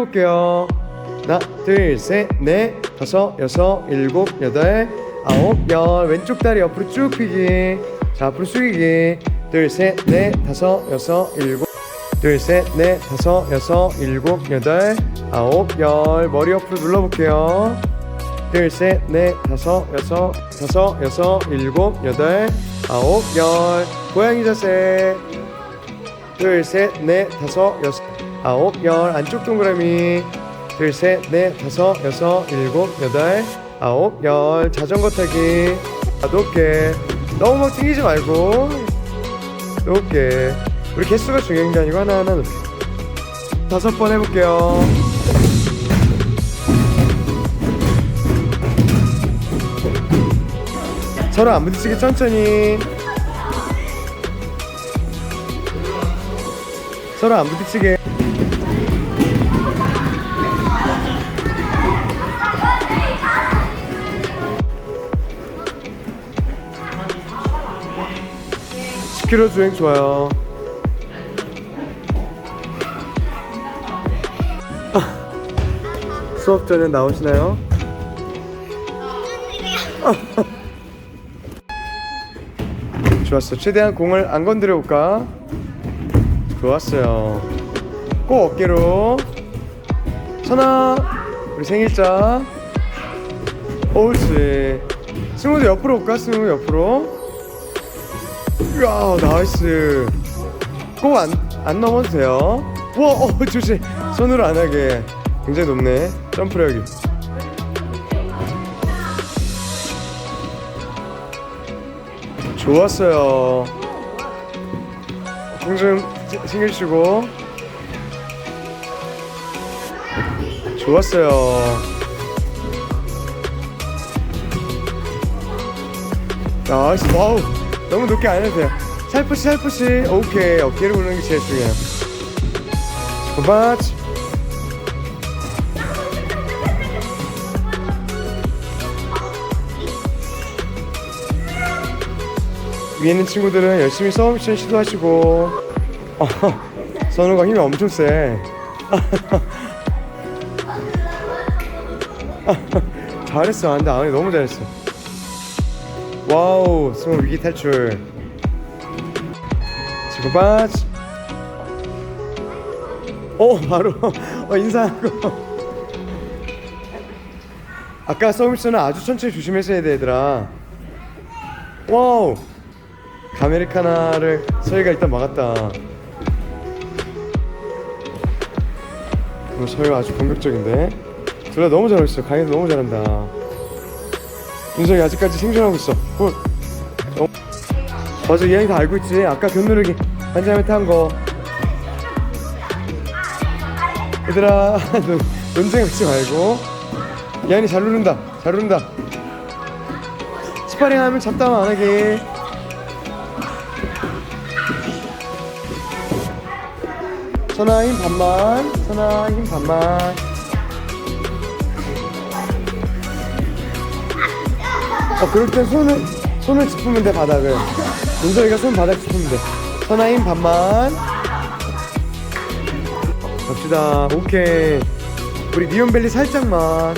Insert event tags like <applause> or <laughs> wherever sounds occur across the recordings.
해볼게요. 하나, 둘, 셋, 넷, 다섯, 여섯, 일곱, 여덟, 아홉, 열. 왼쪽 다리 옆으로 쭉 펴기. 자, 앞으로 숙이기. 둘, 셋, 넷, 다섯, 여섯, 일곱. 둘, 셋, 넷, 다섯, 여섯, 일곱, 여덟, 아홉, 열. 머리 옆으로 눌러볼게요. 둘, 셋, 넷, 다섯, 여섯, 다섯, 여섯, 일곱, 여덟, 아홉, 열. 고양이 자세. 둘, 셋, 넷, 다섯, 여섯, 아홉, 열. 안쪽 동그라미. 둘, 셋, 넷, 다섯, 여섯, 일곱, 여덟, 아홉, 열. 자전거 타기. 아, 높게. 너무 막 튕기지 말고. 높게. 우리 개수가 중요한 게 아니고 하나하나 높게. 다섯 번 해볼게요. 서로 안 부딪히게 천천히. 서로 안 부딪히게. (10km) 주행 좋아요 <laughs> 수업 전에 나오시나요? <laughs> 좋았어. 최대한 공을 안 건드려 볼까? 좋았어요. 꼭 어깨로. 선아, 우리 생일자. 옳지. 승우도 옆으로 올까? 승우 옆으로. 이야, 나이스. 꼭 안, 안 넘어도 돼요. 와, 어, 조심. 손으로 안 하게. 굉장히 높네. 점프력이. 좋았어요. 공좀 쓰고. 좋았어요. 나이스, 와우. 너무 높게 안 해도 돼요. 살포시, 살포시. 오케이. 어깨를 올리는 게 제일 중요해요. 고마치. 위에 있는 친구들은 열심히 서브 미션 시도하시고 어, 선우가 힘이 엄청 세 <laughs> 잘했어 근데 아니 너무 잘했어 와우 승우 위기 탈출 지금 빠지 어 바로 <laughs> 어, 인사하고 아까 미션은 아주 천천히 조심해서 돼 얘들아 와우 카메리카나를 서희가 일단 막았다. 어, 서희가 아주 공격적인데. 둘 다 너무 잘했어. 강희도 너무 잘한다. 윤석이 아직까지 생존하고 있어. 어. 어. 맞아, 얘다 알고 있지. 아까 견누르기 한참에 탄 거. 얘들아, <laughs> 논- 논쟁하지 말고. 예안이 잘 누른다. 잘 누른다. 스파링 하면 잡담 안 하게. 선아 힘 반만 선아 힘 반만 어 그럴 땐 손을 손을 짚으면 돼 바닥을. 윤석이가 손 바닥 짚으면 돼. 선아 힘 반만. 갑시다. 오케이. 우리 니온벨리 살짝만.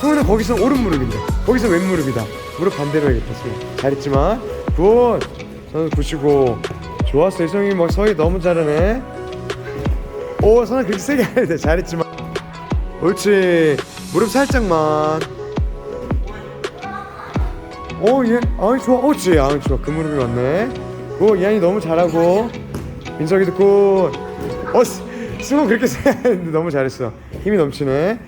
승우는 거기서 오른 무릎인데. 거기서 왼 무릎이다. 무릎 반대로 해야겠다 승우 잘했지만. 굿. 선우 굿이고. 좋았어. 이성이 뭐 서희 너무 잘하네. 오 선아 그렇게 세게 안 해도 돼. 잘했지만. 옳지. 무릎 살짝만 오예. 아이 좋아. 옳지 아이 좋아. 그 무릎이 맞네. 오 이한이 너무 잘하고. 민석이도 굿어 승우 그렇게 세게 <laughs> 안 했는데 너무 잘했어. 힘이 넘치네.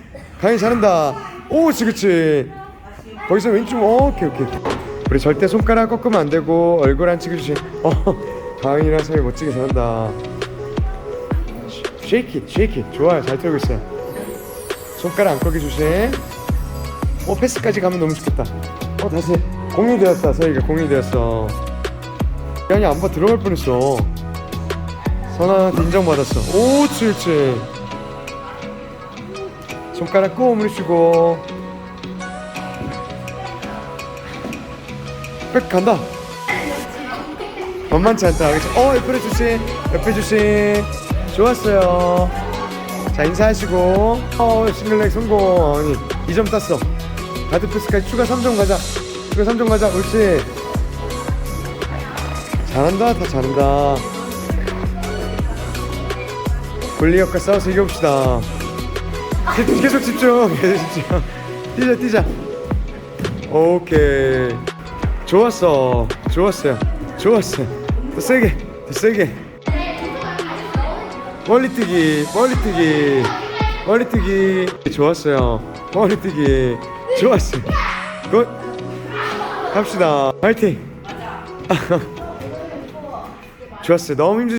강이 잘한다. 오 지 그치. 거기서 왼쪽 어, 오케이 오케이. 우리 절대 손가락 꺾으면 안 되고 얼굴 안 찍어주시 어 강이랑 성이 멋지게 잘한다. 쉐이키 쉐이키 좋아요. 잘 틀고 있어요. 손가락 안 꺾기 조심 어 패스까지 가면 너무 좋겠다. 어 다시 공이 되었다. 서희가 공이 되었어. 양이 안봐 들어갈 뻔했어. 선아한테 인정받았어. 오 옳지 손가락 꾹 오므리시고. 백 간다. 만만치 않다. 그치? 어 옆에 주심 옆에 주심 좋았어요. 자 인사하시고. 어 싱글렉 성공. 아니 2점 땄어. 가드 패스까지 추가 3점 가자 추가 3점 가자 옳지. 잘한다 다 잘한다. 골리역과 싸워서 이겨봅시다. 계속 집중. <laughs> 계속 집중. 뛰자 뛰자. 오케이. 좋았어. 좋았어요. 좋았어요. 더 세게 더 세게. 멀리 뛰기 멀리 뛰기. 멀리 뛰기. 좋았어요. 멀리 뛰기. 좋았어요. 굿 갑시다. 파이팅. <laughs> 좋았어요. 너무 힘들